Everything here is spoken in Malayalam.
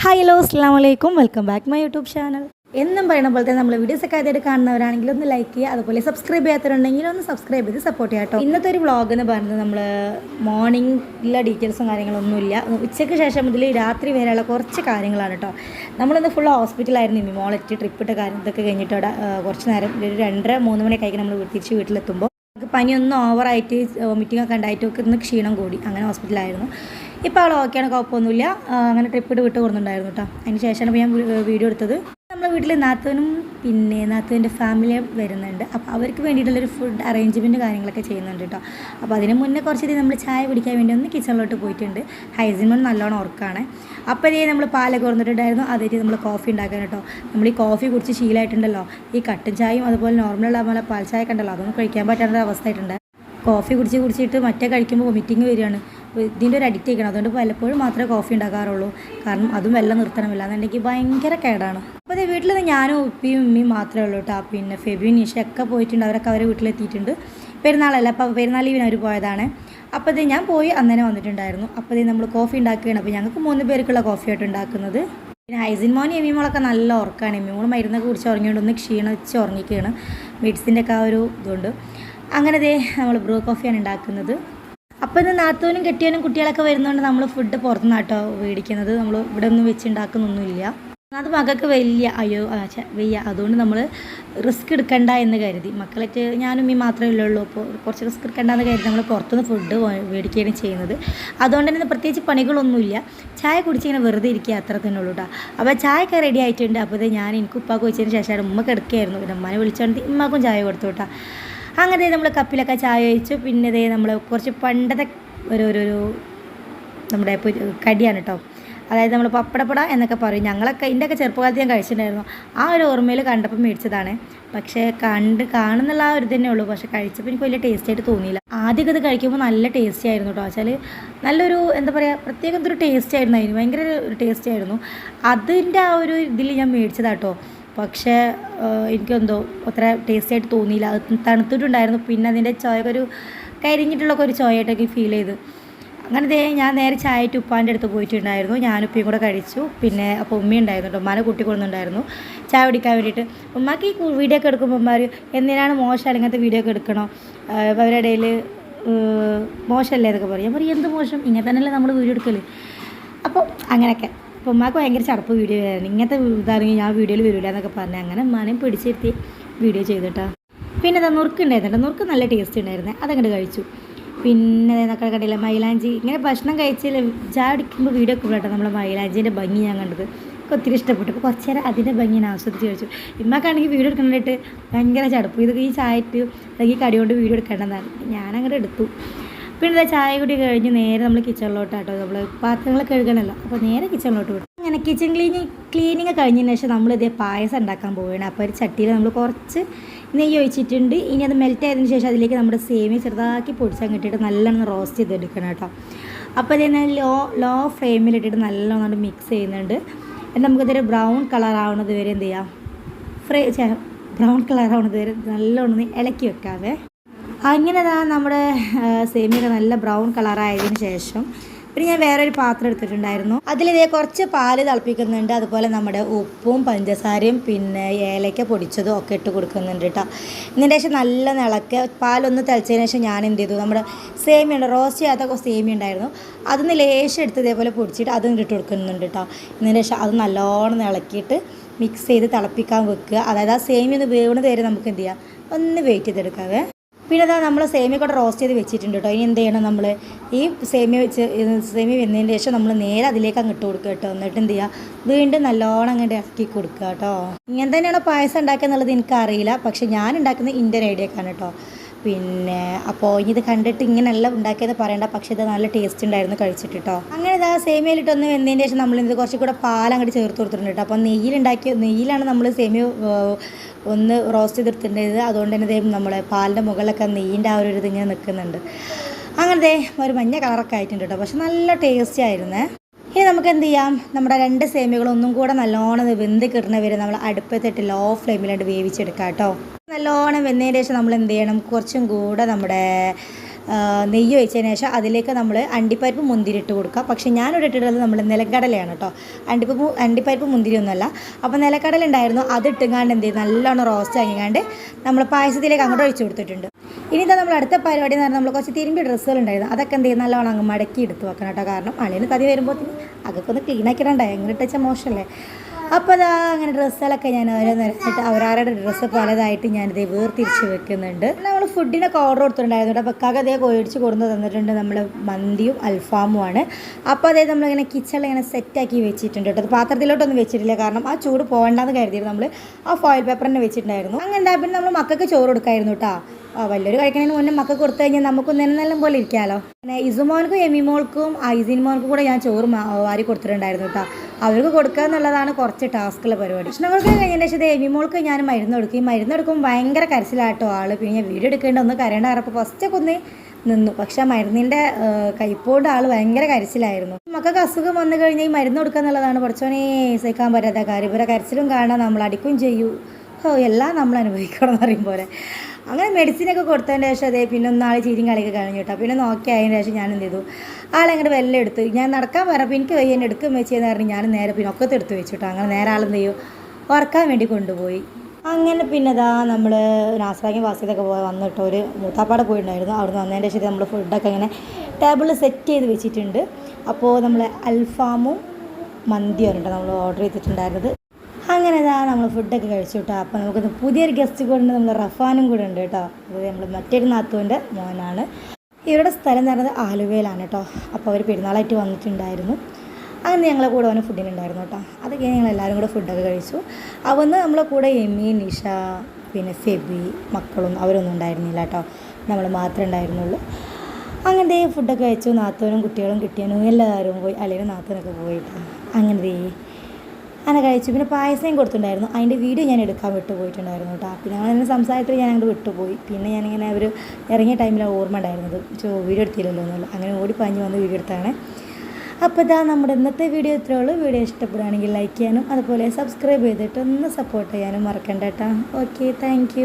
ഹായ് ഹലോ അസ്സാം വലൈക്കും welcome back my YouTube channel എന്നും പറയുന്ന പോലെ തന്നെ നമ്മൾ വീഡിയോസ് ഒക്കെ ആദ്യമായിട്ട് കാണുന്നവരാണെങ്കിൽ ഒന്ന് ലൈക്ക് ചെയ്യുക അതുപോലെ സബ്സ്ക്രൈബ് ചെയ്യാത്തവരുണ്ടെങ്കിൽ ഒന്ന് സബ്സ്ക്രൈബ് ചെയ്ത് സപ്പോർട്ട് ചെയ്യാം കേട്ടോ ഇന്നത്തെ ഒരു വ്ളോഗ് എന്ന് പറയുന്നത് നമ്മൾ മോർണിംഗിലെ ഡീറ്റെയിൽസും കാര്യങ്ങളൊന്നും ഇല്ല ഉച്ചയ്ക്ക് ശേഷം മുതൽ രാത്രി വരെയുള്ള കുറച്ച് കാര്യങ്ങളാണ് കേട്ടോ നമ്മളിന്ന് ഫുൾ ഹോസ്പിറ്റലായിരുന്നു ഇനി. മോളെറ്റ് ട്രിപ്പ് ഇട്ട കാര്യം ഇതൊക്കെ കഴിഞ്ഞിട്ട് അവിടെ കുറച്ച് നേരം ഒരു രണ്ടര മൂന്ന് മണിയൊക്കെ ആയിരിക്കും നമ്മൾ തിരിച്ച് വീട്ടിലെത്തുമ്പോൾ പനിയൊന്നും ഓവറായിട്ട് വോമിറ്റിംഗ് ഒക്കെ ഉണ്ടായിട്ടൊക്കെ ഇന്ന് ക്ഷീണം കൂടി. അങ്ങനെ ഹോസ്പിറ്റലായിരുന്നു ഇപ്പോൾ അവൾ ഓക്കെയാണ് കുഴപ്പമൊന്നുമില്ല. അങ്ങനെ ട്രിപ്പ് ഇട്ട് വിട്ട് കൊടുക്കുന്നുണ്ടായിരുന്നു കേട്ടോ അതിന് ശേഷമാണ് ഞാൻ വീഡിയോ എടുത്തത്. നമ്മുടെ വീട്ടിൽ നാത്തവനും പിന്നെ നാത്തുവിന്റെ ഫാമിലി വരുന്നുണ്ട്. അപ്പോൾ അവർക്ക് വേണ്ടിയിട്ടുള്ളൊരു ഫുഡ് അറേഞ്ച്മെന്റ് കാര്യങ്ങളൊക്കെ ചെയ്യുന്നുണ്ട് കേട്ടോ അപ്പോൾ അതിന് മുന്നേ കുറച്ച് നമ്മൾ ചായ കുടിക്കാൻ വേണ്ടി ഒന്ന് കിച്ചണിലോട്ട് പോയിട്ടുണ്ട്. ഹൈസിമൺ നല്ലോണം ഉറക്കാണ്. അപ്പോൾ ഇതേ നമ്മൾ പാലൊക്കെ ഓർന്നിട്ടുണ്ടായിരുന്നു അതേ നമ്മൾ കോഫി ഉണ്ടാക്കാൻ കേട്ടോ നമ്മൾ ഈ കോഫി കുടിച്ച് ശീലമായിട്ടുണ്ടല്ലോ ഈ കട്ടൻ ചായയും അതുപോലെ നോർമലുള്ള പാൽ ചായ കണ്ടല്ലോ അതൊന്നും കഴിക്കാൻ പറ്റാത്ത അവസ്ഥ ആയിട്ടുണ്ട് കോഫി കുടിച്ച് കുടിച്ചിട്ട് മറ്റേ കഴിക്കുമ്പോൾ വൊമിറ്റിങ് വരികയാണ്. ഇതിന്റെ ഒരു അഡിക്റ്റ് ആയിരിക്കണം അതുകൊണ്ട് പലപ്പോഴും മാത്രമേ കോഫി ഉണ്ടാക്കാറുള്ളൂ കാരണം അതും വെള്ളം നിർത്തണമില്ല. എന്നുണ്ടെങ്കിൽ ഭയങ്കര കേടാണ്. അപ്പോൾ അതേ വീട്ടിൽ നിന്ന് ഞാനും ഉപ്പിയും ഉമ്മയും മാത്രമേ ഉള്ളൂ കേട്ടോ പിന്നെ ഫെബിയും നിഷയൊക്കെ പോയിട്ടുണ്ട്. അവരൊക്കെ അവരെ വീട്ടിലെത്തിയിട്ടുണ്ട്. പെരുന്നാളല്ല? അപ്പോൾ പെരുന്നാൾ ലീവിന് അവർ പോയതാണ്. അപ്പോൾ ഇത് ഞാൻ പോയി അന്നേരം വന്നിട്ടുണ്ടായിരുന്നു. അപ്പോൾ ഇത് നമ്മൾ കോഫി ഉണ്ടാക്കുകയാണ്. അപ്പോൾ ഞങ്ങൾക്ക് മൂന്ന് പേർക്കുള്ള കോഫിയായിട്ട് ഉണ്ടാക്കുന്നത്. പിന്നെ ഹൈസിൻ മോനും എമിമോളൊക്കെ നല്ല ഉറക്കമാണ് എമിമോൾ മരുന്നൊക്കെ കുടിച്ച് ഉറങ്ങിയോണ്ട് ഒന്ന് ക്ഷീണിച്ച് ഉറങ്ങിക്കുകയാണ് മെഡിസിന്റെ ഒക്കെ ആ ഒരു ഇതുണ്ട്. അങ്ങനെ ദേ നമ്മൾ ബ്രൂ കോഫിയാണ് ഉണ്ടാക്കുന്നത് അപ്പോൾ ഇന്ന് നാത്തൂനും കെട്ടിയാനും കുട്ടികളൊക്കെ വരുന്നതുകൊണ്ട് നമ്മൾ ഫുഡ് പുറത്തുനിന്ന് കേട്ടോ മേടിക്കുന്നത് നമ്മൾ ഇവിടെ ഒന്നും വെച്ച് ഉണ്ടാക്കുന്നൊന്നുമില്ല അത് മകൾക്ക് വലിയ അയ്യോ വയ്യ. അതുകൊണ്ട് നമ്മൾ റിസ്ക് എടുക്കണ്ട എന്ന് കരുതി. മക്കളൊക്കെ ഞാനും ഈ മാത്രമേ ഉള്ളൂ അപ്പോൾ കുറച്ച് റിസ്ക് എടുക്കണ്ട എന്ന് കരുതി നമ്മൾ പുറത്തുനിന്ന് ഫുഡ് മേടിക്കുകയാണ് ചെയ്യുന്നത്. അതുകൊണ്ട് തന്നെ പ്രത്യേകിച്ച് പണികളൊന്നുമില്ല. ചായ കുടിച്ച് ഇങ്ങനെ വെറുതെ ഇരിക്കുക അത്ര തന്നെ ഉള്ളൂ കേട്ടോ അപ്പോൾ ചായ ഒക്കെ റെഡി ആയിട്ടുണ്ട് അപ്പോൾ ഞാൻ എനിക്ക് ഉപ്പാക്ക് വെച്ചതിന് ശേഷം ഉമ്മ കിടക്കുകയായിരുന്നു പിന്നെ ഉമ്മനെ വിളിച്ചുകൊണ്ട് ഉമ്മാക്കും ചായ കൊടുത്തു കേട്ടോ അങ്ങനെ നമ്മൾ കപ്പിലൊക്കെ ചായ ഒഴിച്ചു. പിന്നെ ഇതേ നമ്മൾ കുറച്ച് പണ്ടത്തെ ഒരു ഒരു നമ്മുടെ കടിയാണ് കേട്ടോ അതായത് നമ്മൾ പപ്പടപ്പട എന്നൊക്കെ പറയും. ഞങ്ങളൊക്കെ ഇതിന്റെയൊക്കെ ചെറുപ്പകാലത്ത് ഞാൻ കഴിച്ചിട്ടുണ്ടായിരുന്നു. ആ ഒരു ഓർമ്മയിൽ കണ്ടപ്പോൾ മേടിച്ചതാണ്. പക്ഷേ കണ്ട് കാണുന്നുള്ള ആ ഒരു തന്നെ ഉള്ളൂ. പക്ഷേ കഴിച്ചപ്പോൾ എനിക്ക് വലിയ ടേസ്റ്റ് ആയിട്ട് തോന്നിയില്ല. ആദ്യമൊക്കെ ഇത് കഴിക്കുമ്പോൾ നല്ല ടേസ്റ്റി ആയിരുന്നു കേട്ടോ വെച്ചാൽ നല്ലൊരു എന്താ പറയുക പ്രത്യേകം ഒരു ടേസ്റ്റ് ആയിരുന്നു അതിന്. ഭയങ്കര ഒരു ടേസ്റ്റ് ആയിരുന്നു. അതിന്റെ ആ ഒരു ഇതിൽ ഞാൻ മേടിച്ചതാട്ടോ പക്ഷേ എനിക്കെന്തോ അത്ര ടേസ്റ്റി ആയിട്ട് തോന്നിയില്ല. അത് തണുത്തിട്ടുണ്ടായിരുന്നു. പിന്നെ അതിന്റെ ചോയൊക്കെ ഒരു കരിഞ്ഞിട്ടുള്ളൊക്കെ ഒരു ചോയായിട്ടൊക്കെ ഫീൽ ചെയ്ത്. അങ്ങനെ ദേ ഞാൻ നേരെ ചായയിട്ട് ഉപ്പാന്റെ അടുത്ത് പോയിട്ടുണ്ടായിരുന്നു. ഞാൻ കൂടെ കഴിച്ചു. പിന്നെ അപ്പോൾ ഉമ്മ ഉണ്ടായിരുന്നു കേട്ടോ ഉമ്മാനെ കൂട്ടി കൊണ്ടുണ്ടായിരുന്നു ചായ കുടിക്കാൻ വേണ്ടിയിട്ട്. ഉമ്മാക്ക് ഈ വീഡിയോ ഒക്കെ എടുക്കുമ്പോൾ ഉമ്മാർ എന്തിനാണ് മോശം ഇങ്ങനത്തെ വീഡിയോ ഒക്കെ എടുക്കണോ? അവരുടെ ഇടയിൽ മോശമല്ലേ എന്നൊക്കെ പറയും. ഞാൻ പറയും എന്ത് മോശം? ഇങ്ങനെ തന്നെയല്ലേ നമ്മൾ വീഡിയോ എടുക്കൽ അപ്പോൾ അങ്ങനെയൊക്കെ. അപ്പോൾ ഉമ്മാക്ക് ഭയങ്കര ചടപ്പ് വീഡിയോ ആയിരുന്നു. ഇങ്ങനത്തെ ഇതാണെങ്കിൽ ഞാൻ വീഡിയോയിൽ വരില്ല എന്നൊക്കെ പറഞ്ഞ് അങ്ങനെ ഉമ്മാനെയും പിടിച്ചിരുത്തി വീഡിയോ ചെയ്തിട്ടാ. പിന്നെ ഇതാ നുറുക്ക് ഉണ്ടായിരുന്നുണ്ട് നുറുക്ക് നല്ല ടേസ്റ്റ് ഉണ്ടായിരുന്നേ. അതങ്ങോട്ട് കഴിച്ചു. പിന്നെ എന്നൊക്കെ കണ്ടില്ല? മൈലാഞ്ചി. ഇങ്ങനെ ഭക്ഷണം കഴിച്ചില്ല ചായ വീഡിയോ ഒക്കെ കേട്ടോ നമ്മളെ മൈലാഞ്ചീന്റെ ഭംഗി ഞാൻ കണ്ടത്. ഒത്തിരി ഇഷ്ടപ്പെട്ടു. അപ്പോൾ കുറച്ച് നേരം അതിന്റെ ഭംഗി ഞാൻ ആസ്വദിച്ച് കഴിച്ചു. ഇമ്മക്കാണെങ്കിൽ വീഡിയോ എടുക്കണ്ടിട്ട് ഭയങ്കര ചടപ്പ്. ഇത് ഈ ചായറ്റ് അല്ലെങ്കിൽ കടി കൊണ്ട് വീഡിയോ എടുക്കേണ്ടതാണ്. ഞാനങ്ങോട്ട് എടുത്തു. പിന്നെ ചായ കൂടി കഴിഞ്ഞ് നേരെ നമ്മൾ കിച്ചണിലോട്ടാട്ടോ നമ്മൾ പാത്രങ്ങൾ കഴുകണമല്ലോ അപ്പോൾ നേരെ കിച്ചണിലോട്ട് വിട്ടു അങ്ങനെ കിച്ചൺ ക്ലീനിങ് ക്ലീനിങ് കഴിഞ്ഞതിന് ശേഷം നമ്മൾ ഇതേ പായസം ഉണ്ടാക്കാൻ പോവുകയാണ്. അപ്പോൾ ഒരു ചട്ടിയിൽ നമ്മൾ കുറച്ച് നെയ്യ് ഒഴിച്ചിട്ടുണ്ട്. ഇനി അത് മെൽറ്റ് ആയതിനു ശേഷം അതിലേക്ക് നമ്മുടെ സേമിയ ചെറുതാക്കി പൊടിച്ചാൽ കിട്ടിയിട്ട് നല്ലോണം റോസ്റ്റ് ചെയ്തെടുക്കണം കേട്ടോ. അപ്പോൾ ഇതിനെ ലോ ലോ ഫ്ലെയിമിലിട്ടിട്ട് നല്ലോണം മിക്സ് ചെയ്യുന്നുണ്ട്. എന്നിട്ട് നമുക്കിതൊരു ബ്രൗൺ കളർ ആവുന്നത് വരെ എന്ത് ചെയ്യാം? ഫ്രൈ ബ്രൗൺ കളർ ആവുന്നത് വരെ നല്ലോണം ഇളക്കി വെക്കാവേ. അങ്ങനെ ദാ നമ്മുടെ സേമിയൊക്കെ നല്ല ബ്രൗൺ കളറായതിനു ശേഷം പിന്നെ ഞാൻ വേറെ ഒരു പാത്രം എടുത്തിട്ടുണ്ടായിരുന്നു. അതിലിതേ കുറച്ച് പാൽ തിളപ്പിക്കുന്നുണ്ട്. അതുപോലെ നമ്മുടെ ഉപ്പും പഞ്ചസാരയും പിന്നെ ഏലയ്ക്ക പൊടിച്ചതും ഒക്കെ ഇട്ട് കൊടുക്കുന്നുണ്ട് കേട്ടോ ഇതിന്റെ ശേഷം നല്ല നിളക്ക് പാലൊന്ന് തിളച്ചതിന് ശേഷം ഞാൻ എന്ത് ചെയ്തു? നമ്മുടെ സേമിയ ഉണ്ട് റോസ്റ്റ് ചെയ്യാത്ത സേമിയ ഉണ്ടായിരുന്നു. അതൊന്ന് ലേശം എടുത്ത് ഇതേപോലെ പൊടിച്ചിട്ട് അതും ഇട്ട് കൊടുക്കുന്നുണ്ട് കേട്ടോ ഇതിന്റെ ശേഷം അത് നല്ലോണം ഇളക്കിയിട്ട് മിക്സ് ചെയ്ത് തിളപ്പിക്കാൻ വെക്കുക. അതായത് ആ സേമിയ ഒന്ന് വേവുന്നത് വരെ നമുക്ക് എന്ത് ചെയ്യാം? ഒന്ന് വെയിറ്റ് ചെയ്തെടുക്കാവേ പിന്നെ അതാ നമ്മൾ സേമിയ കൂടെ റോസ്റ്റ് ചെയ്ത് വെച്ചിട്ടുണ്ട് കേട്ടോ ഇനി എന്ത് ചെയ്യണം നമ്മൾ ഈ സേമിയ വെച്ച് സേമിയ വെന്നതിന് ശേഷം നമ്മൾ നേരെ അതിലേക്ക് അങ്ങ് ഇട്ട് കൊടുക്കുക കേട്ടോ എന്നിട്ട് എന്ത് ചെയ്യുക വീണ്ടും നല്ലോണം അങ്ങോട്ട് ഇറക്കി കൊടുക്കുക കേട്ടോ ഇങ്ങനെ തന്നെയാണ് പായസം ഉണ്ടാക്കുക എന്നുള്ളത് എനിക്കറിയില്ല. പക്ഷെ ഞാൻ ഉണ്ടാക്കുന്നത് ഇന്ത്യൻ ഐഡിയക്കാണ് കേട്ടോ പിന്നെ അപ്പോൾ ഇത് കണ്ടിട്ട് ഇങ്ങനെയല്ല ഉണ്ടാക്കിയത് പറയണ്ട പക്ഷേ ഇത് നല്ല ടേസ്റ്റ് ഉണ്ടായിരുന്നു കഴിച്ചിട്ട് കേട്ടോ അങ്ങനെ ഇതാ സേമിയയിലിട്ടൊന്ന് വെന്തതിന് ശേഷം നമ്മൾ ഇത് കുറച്ച് കൂടെ പാൽ അങ്ങോട്ട് ചേർത്ത് കൊടുത്തിട്ടുണ്ട് കേട്ടോ. അപ്പോൾ നെയ്യിലുണ്ടാക്കിയ നെയ്യിലാണ് നമ്മൾ സേമിയ ഒന്ന് റോസ്റ്റ് ചെയ്തെടുത്തിട്ടുണ്ടായത്. അതുകൊണ്ട് തന്നെ നമ്മളെ പാലിന്റെ മുകളിലൊക്കെ നെയ്യിന്റെ ആ ഒരു ഇത് ഇങ്ങനെ നിൽക്കുന്നുണ്ട്. അങ്ങനത്തെ ഒരു മഞ്ഞ കളറൊക്കെ ആയിട്ടുണ്ട് കേട്ടോ. പക്ഷെ നല്ല ടേസ്റ്റി ആയിരുന്നേ. ഇനി നമുക്ക് എന്ത് ചെയ്യാം? നമ്മുടെ രണ്ട് സേമികളൊന്നും കൂടെ നല്ലോണം വെന്ത് കിട്ടണ വരെ നമ്മൾ അടുപ്പത്തിട്ട് ലോ ഫ്ലെയിമിലായിട്ട് വേവിച്ചെടുക്കാം കേട്ടോ. നല്ലോണം വെന്തതിന് ശേഷം നമ്മൾ എന്ത് ചെയ്യണം? കുറച്ചും കൂടെ നമ്മുടെ നെയ്യ് ഒഴിച്ചതിന് ശേഷം അതിലേക്ക് നമ്മൾ അണ്ടിപ്പരിപ്പ് മുന്തിരി ഇട്ട് കൊടുക്കുക. പക്ഷേ ഞാനിവിടെ ഇട്ടിട്ടുള്ളത് നമ്മൾ നിലക്കടലയാണ് കേട്ടോ. അണ്ടിപ്പരിപ്പ് അണ്ടിപ്പരിപ്പ് മുന്തിരി ഒന്നുമല്ല അപ്പോൾ നിലക്കടല ഉണ്ടായിരുന്നു. അത് ഇട്ടുങ്ങാണ്ട് എന്ത് ചെയ്യും നല്ലോണം റോസ്റ്റ് ആക്കിങ്ങാണ്ട് നമ്മൾ പായസത്തിലേക്ക് അങ്ങോട്ട് ഒഴിച്ചു കൊടുത്തിട്ടുണ്ട്. ഇനി ഇതാ നമ്മൾ അടുത്ത പരിപാടി എന്ന് പറഞ്ഞാൽ നമ്മൾ കുറച്ച് തിരുമ്പി ഡ്രസ്സുകൾ ഉണ്ടായിരുന്നു. അതൊക്കെ എന്ത് ചെയ്യും നല്ലോണം അങ്ങ് മടക്കി എടുത്ത് വെക്കണം കേട്ടോ. കാരണം അളിന് തതി വരുമ്പോൾ അതൊക്കെ ഒന്ന് ക്ലീൻ ആക്കിയിടണ്ടേ എങ്ങനെ ഇട്ടച്ച മോശമല്ലേ? അപ്പോൾ അതാ അങ്ങനെ ഡ്രസ്സുകളൊക്കെ ഞാൻ ഓരോന്നിട്ട് അവരാരുടെ ഡ്രസ്സ് പലതായിട്ട് ഞാനിത് വേർതിരിച്ച് വെക്കുന്നുണ്ട്. നമ്മൾ ഫുഡിനൊക്കെ ഓർഡർ കൊടുത്തിട്ടുണ്ടായിരുന്നു അപ്പോൾ അപ്പോൾ അതേ കോഴിച്ച് കൊടുന്ന് തന്നിട്ടുണ്ട് നമ്മൾ മന്തിയും അൽഫാമുമാണ് അപ്പോൾ അതേ നമ്മളിങ്ങനെ കിച്ചണിൽ ഇങ്ങനെ സെറ്റാക്കി വെച്ചിട്ടുണ്ട് കേട്ടോ. അത് പാത്രത്തിലോട്ടൊന്നും വെച്ചിട്ടില്ല. കാരണം ആ ചൂട് പോകണ്ടെന്ന് കരുതിയിട്ട് നമ്മൾ ആ ഫോയിൽ പേപ്പറിന് വെച്ചിട്ടുണ്ടായിരുന്നു. അങ്ങനെ പിന്നെ നമ്മൾ മക്കൾക്ക് ചോറ് കൊടുക്കായിരുന്നു കേട്ടോ. വലിയൊരു കഴിക്കണതിന് മുന്നേ മക്കൾക്ക് കൊടുത്തു കഴിഞ്ഞാൽ നമുക്ക് നല്ല പോലെ ഇരിക്കാമല്ലോ പിന്നെ ഇസുമോൾക്കും എമിമോൾക്കും ഐസിൻ മോൾക്കും കൂടെ ഞാൻ ചോറ് വാരി കൊടുത്തിട്ടുണ്ടായിരുന്നു കേട്ടോ. അവർക്ക് കൊടുക്കുക എന്നുള്ളതാണ് കുറച്ച് ടാസ്കുള്ള പരിപാടി. ഭക്ഷണങ്ങൾക്ക് കഴിഞ്ഞതിന് ശേഷം എമിമോൾക്ക് ഞാൻ മരുന്ന് കൊടുക്കും. മരുന്ന് എടുക്കുമ്പോൾ ഭയങ്കര കരച്ചിലാട്ടോ ആൾ. പിന്നെ വീഡിയോ എടുക്കേണ്ട ഒന്ന് കരേണ്ട പറഞ്ഞപ്പോൾ ഫസ്റ്റൊക്കെ ഒന്ന് നിന്നു. പക്ഷെ ആ മരുന്നിന്റെ കൈപ്പോണ്ട് ആൾ ഭയങ്കര കരച്ചിലായിരുന്നു. മക്കൾക്ക് അസുഖം വന്നു കഴിഞ്ഞാൽ ഈ മരുന്ന് കൊടുക്കുക എന്നുള്ളതാണ്. കുറച്ചോനെ സഹിക്കാൻ പറ്റാത്ത കാര്യം. ഇവരെ കരച്ചിലും കാണാൻ നമ്മൾ അടിക്കും ചെയ്യൂ. ഓ എല്ലാം നമ്മൾ അനുഭവിക്കണം എന്ന് പറയും പോലെ അങ്ങനെ മെഡിസിനൊക്കെ കൊടുത്തതിന് ശേഷം അതേ പിന്നെ ഒന്നാൾ ചീരിയും കളിയൊക്കെ കഴിഞ്ഞു കേട്ടോ പിന്നെ നോക്കി അതിന് ശേഷം ഞാൻ എന്ത് ചെയ്തു ആളെങ്ങോട്ട് വെല്ലം എടുത്തു. ഞാൻ നടക്കാൻ പറഞ്ഞപ്പോൾ എനിക്ക് വയ്യ എന്നെ എടുക്കും വെച്ചെന്ന് പറഞ്ഞ് ഞാൻ നേരെ പിന്നെ ഒക്കെ എടുത്ത് വെച്ചു കേട്ടോ അങ്ങനെ നേരെ ആളെന്ത് ചെയ്യും ഉറക്കാൻ വേണ്ടി കൊണ്ടുപോയി. അങ്ങനെ പിന്നെ ഇതാ നമ്മൾ നാസ്രാക്കി വാസിലൊക്കെ പോയി വന്നിട്ട് ഒരു മൂത്താപ്പാടെ പോയിട്ടുണ്ടായിരുന്നു. അവിടെ നിന്ന് വന്നതിന്റെ ശേഷം നമ്മൾ ഫുഡൊക്കെ ഇങ്ങനെ ടേബിളിൽ സെറ്റ് ചെയ്ത് വെച്ചിട്ടുണ്ട്. അപ്പോൾ നമ്മൾ അൽഫാമും മന്തിയാണ് കേട്ടോ നമ്മൾ ഓർഡർ ചെയ്തിട്ടുണ്ടായിരുന്നത്. അങ്ങനെ ഇതാ നമ്മൾ ഫുഡൊക്കെ കഴിച്ചു കേട്ടോ അപ്പോൾ നമുക്കിന്ന് പുതിയൊരു ഗസ്റ്റ് കൂടെ ഉണ്ട്. നമ്മൾ റഫാനും കൂടെ ഉണ്ട് കേട്ടോ. അത് നമ്മൾ മറ്റൊരു നാത്തുവിന്റെ മോനാണ്. ഇവരുടെ സ്ഥലം എന്ന് പറയുന്നത് ആലുവയിലാണ് കേട്ടോ. അപ്പോൾ അവർ പെരുന്നാളായിട്ട് വന്നിട്ടുണ്ടായിരുന്നു. അങ്ങനെ ഞങ്ങളെ കൂടെ അവന് ഫുഡിനുണ്ടായിരുന്നു കേട്ടോ. അതൊക്കെ ഞങ്ങൾ എല്ലാവരും കൂടെ ഫുഡൊക്കെ കഴിച്ചു. അവന്ന് നമ്മളെ കൂടെ എമ്മി നിഷ പിന്നെ ഫെബി മക്കളും അവരൊന്നും ഉണ്ടായിരുന്നില്ല കേട്ടോ. നമ്മൾ മാത്രമേ ഉണ്ടായിരുന്നുള്ളൂ. അങ്ങനത്തെ ഫുഡൊക്കെ കഴിച്ചു. നാത്തോനും കുട്ടികളും കിട്ടിയനും എല്ലാവരും പോയി. അല്ലെങ്കിൽ നാത്തോനൊക്കെ പോയിട്ട് അങ്ങനെ ദേ അങ്ങനെ കഴിച്ചു. പിന്നെ പായസം കൊടുത്തിട്ടുണ്ടായിരുന്നു. അതിന്റെ വീഡിയോ ഞാൻ എടുക്കാൻ വിട്ടുപോയിട്ടുണ്ടായിരുന്നു കേട്ടോ. പിന്നെ അങ്ങനെ സംസാരത്തിൽ ഞാൻ അങ്ങോട്ട് വിട്ടുപോയി. പിന്നെ ഞാനിങ്ങനെ അവർ ഇറങ്ങിയ ടൈമിലാണ് ഓർമ്മ ഉണ്ടായിരുന്നത്. ചോ വീഡിയോ എടുത്തില്ലല്ലോ എന്നുള്ളത് അങ്ങനെ ഓടിപ്പാഞ്ഞ് വന്ന് വീഡിയോ എടുത്താണ്. അപ്പോൾ ഇതാ നമ്മുടെ ഇന്നത്തെ വീഡിയോ ഇത്രേ ഉള്ളൂ. വീഡിയോ ഇഷ്ടപ്പെടുകയാണെങ്കിൽ ലൈക്ക് ചെയ്യാനും അതുപോലെ സബ്സ്ക്രൈബ് ചെയ്തിട്ട് ഒന്ന് സപ്പോർട്ട് ചെയ്യാനും മറക്കണ്ട കേട്ടോ. Okay thank